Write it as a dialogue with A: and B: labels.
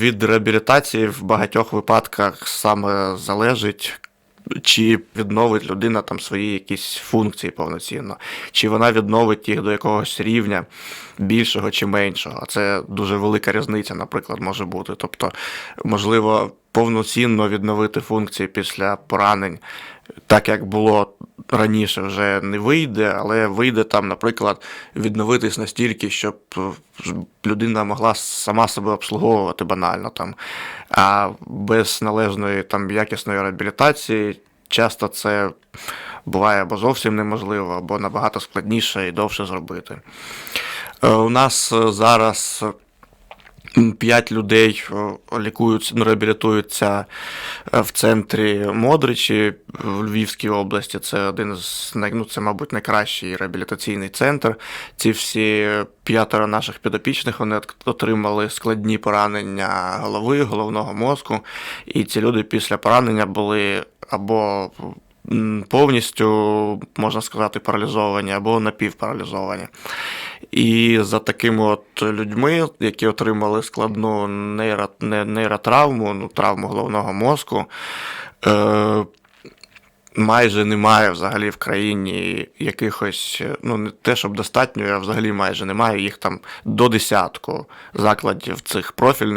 A: Від реабілітації в багатьох випадках саме залежить, чи відновить людина там свої якісь функції повноцінно, чи вона відновить їх до якогось рівня більшого чи меншого. Це дуже велика різниця, наприклад, може бути. Тобто, можливо, повноцінно відновити функції після поранень, так як було раніше, вже не вийде, але вийде там, наприклад, відновитись настільки, щоб людина могла сама себе обслуговувати банально там. А без належної там якісної реабілітації часто це буває або зовсім неможливо, або набагато складніше і довше зробити. Е, У нас зараз 5 людей е, лікуються, ну, реабілітуються е, в центрі Модричі в Львівській області. Це один з ну, це, мабуть, найкращий реабілітаційний центр. Ці всі п'ятеро наших підопічних вони отримали складні поранення голови, головного мозку. І ці люди після поранення були або повністю, можна сказати, паралізовані, або напівпаралізовані. І за такими от людьми, які отримали складну нейро, нейротравму, ну, травму головного мозку, е, майже немає взагалі в країні якихось, ну не те, щоб достатньо, а взагалі майже немає їх там до десятку закладів цих профільних.